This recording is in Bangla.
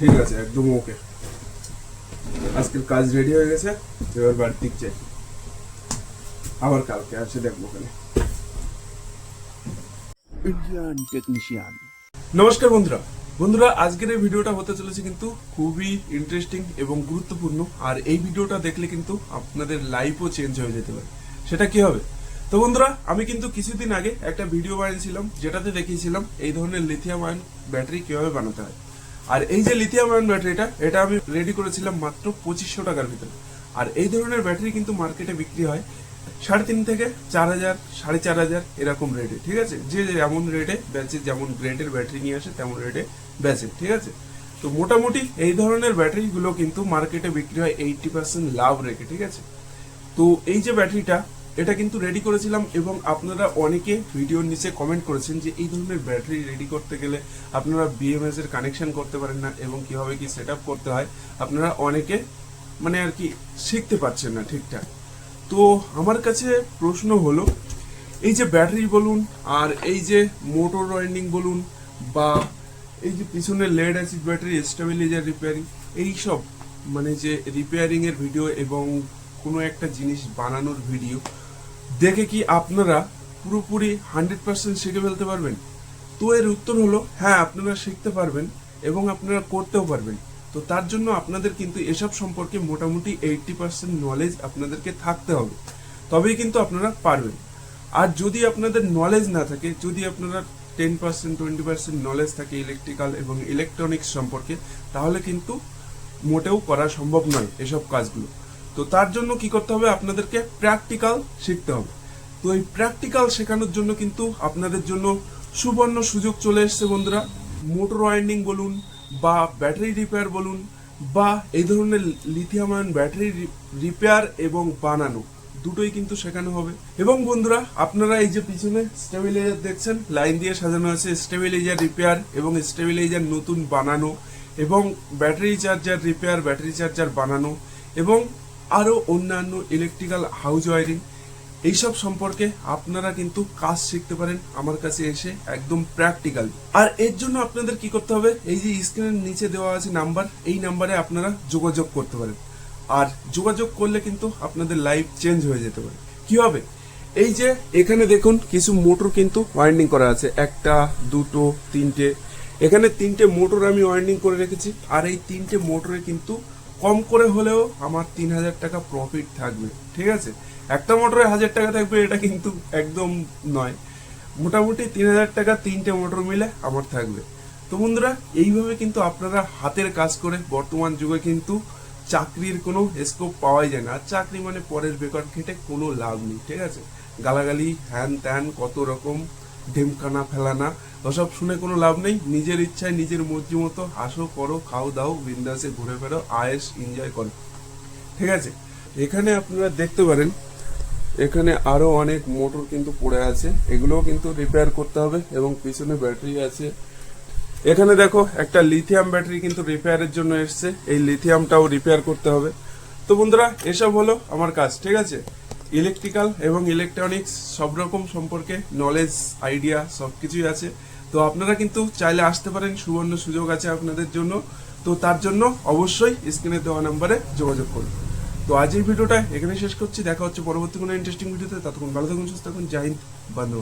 ঠিক আছে একদম ওকে আজকের কাজ রেডি হয়ে গেছে এবার বাড়ির দিক চাই আবার কালকে আসে দেখব ওখানে। ইন্ডিয়ান টেকনিশিয়ান নমস্কার বন্ধুরা। বন্ধুরা আজকের এই ভিডিওটা হতে চলেছে কিন্তু খুবই ইন্টারেস্টিং এবং গুরুত্বপূর্ণ আর এই ভিডিওটা দেখলে কিন্তু আপনাদের লাইফও চেঞ্জ হয়ে যেতে পারে। সেটা কি হবে? তো বন্ধুরা আমি কিন্তু কিছুদিন আগে একটা ভিডিও বানিয়েছিলাম যেটাতে দেখিয়েছিলাম এই ধরনের লিথিয়াম আয়ন ব্যাটারি কীভাবে বানাতে হয়। আর এই যে লিথিয়াম আয়ন ব্যাটারিটা এটা আমি রেডি করেছিলাম মাত্র পঁচিশশো টাকার ভিতরে। আর এই ধরনের ব্যাটারি কিন্তু মার্কেটে বিক্রি হয় সাড়ে তিন থেকে চার হাজার, সাড়ে চার হাজার এরকম রেটে ঠিক আছে? যে যেমন রেটে বেচে যেমন গ্রেডের ব্যাটারি নিয়ে আসে, তেমন রেটে বেচে ঠিক আছে? তো মোটামুটি এই ধরনের ব্যাটারিগুলো কিন্তু মার্কেটে বিক্রি হয় এইটটি পার্সেন্ট লাভ রেখে, ঠিক আছে? তো এই যে ব্যাটারিটা এটা কিন্তু রেডি করেছিলাম এবং আপনারা অনেকে ভিডিওর নিচে কমেন্ট করেছেন যে এই ধরনের ব্যাটারি রেডি করতে গেলে আপনারা বিএমএস এর কানেকশন করতে পারেন না এবং কীভাবে কি সেট করতে হয়, আপনারা অনেকে মানে আর কি শিখতে পারছেন না ঠিকঠাক। তো আমার কাছে প্রশ্ন হলো, এই যে ব্যাটারি বলুন আর এই যে মোটর ওয়াইন্ডিং বলুন বা এই যে পিছনে lead acid battery stabiliser repairing এই সব মানে যে রিপেয়ারিং এর ভিডিও এবং কোনো একটা জিনিস বানানোর ভিডিও দেখে কি আপনারা পুরোপুরি হান্ড্রেড পার্সেন্ট শিখে ফেলতে পারবেন? তো এর উত্তর হলো হ্যাঁ আপনারা শিখতে পারবেন এবং আপনারা করতেও পারবেন। তো তার জন্য আপনাদের কিন্তু এসব সম্পর্কে মোটামুটি এইটটি পার্সেন্ট নলেজ আপনাদেরকে থাকতে হবে। তবেই কিন্তু আপনারা পারবেন। আর যদি আপনাদের নলেজ না থাকে, যদি আপনারা ten percent twenty percent knowledge থাকে ইলেকট্রিক্যাল এবং ইলেকট্রনিক্স সম্পর্কে, তাহলে কিন্তু মোটেও করা সম্ভব নয় এসব কাজগুলো। তো তার জন্য কি করতে হবে? আপনাদেরকে প্র্যাকটিক্যাল শিখতে হবে। তো এই প্র্যাকটিক্যাল শেখানোর জন্য কিন্তু আপনাদের জন্য সুবর্ণ সুযোগ চলে এসেছে বন্ধুরা। মোটর ওয়াইন্ডিং বলুন বা ব্যাটারি রিপেয়ার বলুন বা এই ধরনের লিথিয়াম আয়ন ব্যাটারি রিপেয়ার এবং বানানো দুটোই কিন্তু শেখানো হবে। এবং বন্ধুরা, আপনারা এই যে পিছনে স্টেবিলাইজার দেখছেন লাইন দিয়ে সাজানো আছে স্টেবিলাইজার রিপেয়ার এবং স্টেবিলাইজার নতুন বানানো এবং battery charger repair battery charger বানানো এবং আরও অন্যান্য ইলেকট্রিক্যাল হাউস ওয়ারিং এইসব সম্পর্কে আপনারা কিন্তু কাজ শিখতে পারেন আমার কাছে এসে একদম প্র্যাকটিক্যাল আর এর জন্য আপনাদের কি করতে হবে? এই যে স্ক্রিনের নিচে দেওয়া আছে নাম্বার এই নাম্বারে আপনারা যোগাযোগ করতে পারেন। আর যোগাযোগ করলে কিন্তু আপনাদের লাইফ চেঞ্জ হয়ে যেতে পারে। কি হবে? এই যে এখানে দেখুন কিছু মোটর কিন্তু ওয়াইন্ডিং করা আছে। একটা, দুটো, তিনটে। এখানে তিনটে মোটর আমি ওয়াইন্ডিং করে রেখেছি। আর এই তিনটে মোটরে কিন্তু কম করে হলেও আমার তিন হাজার টাকা প্রফিট থাকবে, ঠিক আছে? একটা মোটরে হাজার টাকা থাকবে, এটা কিন্তু একদম নয়। মোটামুটি তিন হাজার টাকা তিনটে মোটর মিলে আমার থাকবে। তো বন্ধুরা, এইভাবে কিন্তু আপনারা হাতের কাজ করে বর্তমান যুগে কিন্তু চাকরির কোনো স্কোপ পাওয়াই যায় না। আর চাকরি মানে পরের বেকার খেটে কোনো লাভ নেই, ঠিক আছে? গালাগালি, হ্যান ত্যান কত রকম ঢেমকানা ফেলানা ওসব শুনে কোনো লাভ নেই। নিজের ইচ্ছায় নিজের মর্জি মতো হাসো, করো, খাও, দাও, বিন্দাসে ঘুরে ফেরো আয়েস এনজয় করো। ঠিক আছে, এখানে আপনারা দেখতে পারেন, এখানে আরও অনেক মোটর কিন্তু পড়ে আছে। এগুলোও কিন্তু রিপেয়ার করতে হবে এবং পিছনে ব্যাটারি আছে। এখানে দেখো, একটা লিথিয়াম ব্যাটারি কিন্তু রিপেয়ারের জন্য এসছে। এই লিথিয়ামটাও রিপেয়ার করতে হবে। তো বন্ধুরা, এসব হলো আমার কাজ, ঠিক আছে? ইলেকট্রিক্যাল এবং ইলেকট্রনিক্স সব রকম সম্পর্কে নলেজ আইডিয়া সব কিছুই আছে। তো আপনারা কিন্তু চাইলে আসতে পারেন, সুবর্ণ সুযোগ আছে আপনাদের জন্য। তো তার জন্য অবশ্যই স্ক্রিনে দেওয়া নাম্বারে যোগাযোগ করুন। তো আজ এই ভিডিওটা এখানে শেষ করছি। দেখা হচ্ছে পরবর্তী কোনো ইন্টারেস্টিং ভিডিওতে ততক্ষণ ভালো থাকুন, সুস্থ থাকুন। জয় হিন্দ বন্ধু